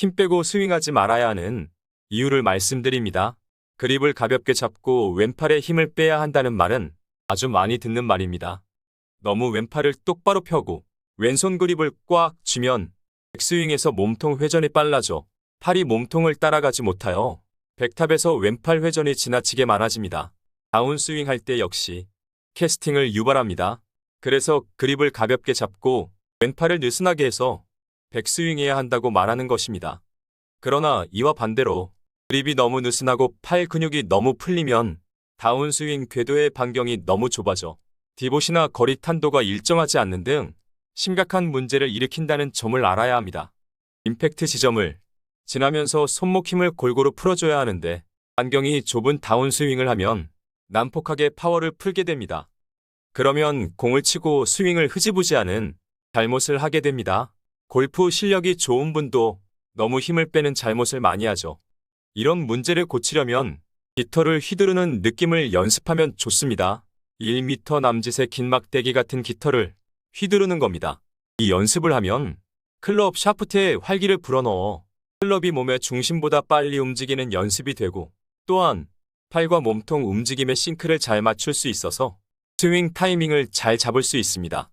힘 빼고 스윙하지 말아야 하는 이유를 말씀드립니다. 그립을 가볍게 잡고 왼팔에 힘을 빼야 한다는 말은 아주 많이 듣는 말입니다. 너무 왼팔을 똑바로 펴고 왼손 그립을 꽉 쥐면 백스윙에서 몸통 회전이 빨라져 팔이 몸통을 따라가지 못하여 백탑에서 왼팔 회전이 지나치게 많아집니다. 다운스윙 할 때 역시 캐스팅을 유발합니다. 그래서 그립을 가볍게 잡고 왼팔을 느슨하게 해서 백스윙해야 한다고 말하는 것입니다. 그러나 이와 반대로 그립이 너무 느슨하고 팔 근육이 너무 풀리면 다운스윙 궤도의 반경이 너무 좁아져 디봇이나 거리 탄도가 일정하지 않는 등 심각한 문제를 일으킨다는 점을 알아야 합니다. 임팩트 지점을 지나면서 손목 힘을 골고루 풀어줘야 하는데 반경이 좁은 다운스윙을 하면 난폭하게 파워를 풀게 됩니다. 그러면 공을 치고 스윙을 흐지부지하는 잘못을 하게 됩니다. 골프 실력이 좋은 분도 너무 힘을 빼는 잘못을 많이 하죠. 이런 문제를 고치려면 깃털을 휘두르는 느낌을 연습하면 좋습니다. 1m 남짓의 긴 막대기 같은 깃털을 휘두르는 겁니다. 이 연습을 하면 클럽 샤프트에 활기를 불어넣어 클럽이 몸의 중심보다 빨리 움직이는 연습이 되고 또한 팔과 몸통 움직임의 싱크를 잘 맞출 수 있어서 스윙 타이밍을 잘 잡을 수 있습니다.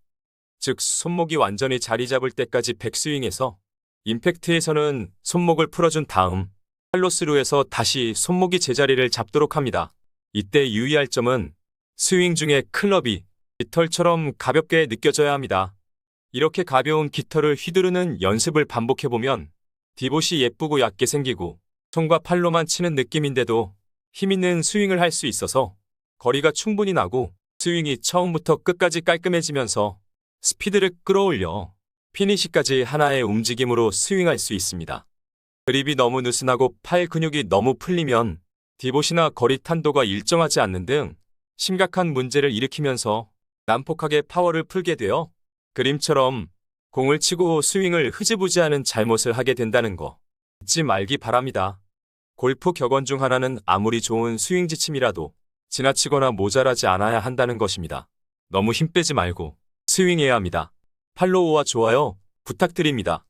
즉 손목이 완전히 자리 잡을 때까지 백스윙에서 임팩트에서는 손목을 풀어준 다음 팔로스루에서 다시 손목이 제자리를 잡도록 합니다. 이때 유의할 점은 스윙 중에 클럽이 깃털처럼 가볍게 느껴져야 합니다. 이렇게 가벼운 깃털을 휘두르는 연습을 반복해보면 디봇이 예쁘고 얕게 생기고 손과 팔로만 치는 느낌인데도 힘있는 스윙을 할 수 있어서 거리가 충분히 나고 스윙이 처음부터 끝까지 깔끔해지면서 스피드를 끌어올려 피니시까지 하나의 움직임으로 스윙할 수 있습니다. 그립이 너무 느슨하고 팔 근육이 너무 풀리면 디봇이나 거리 탄도가 일정하지 않는 등 심각한 문제를 일으키면서 난폭하게 파워를 풀게 되어 그림처럼 공을 치고 스윙을 흐지부지하는 잘못을 하게 된다는 거 잊지 말기 바랍니다. 골프 격언 중 하나는 아무리 좋은 스윙 지침이라도 지나치거나 모자라지 않아야 한다는 것입니다. 너무 힘 빼지 말고 스윙해야 합니다. 팔로우와 좋아요 부탁드립니다.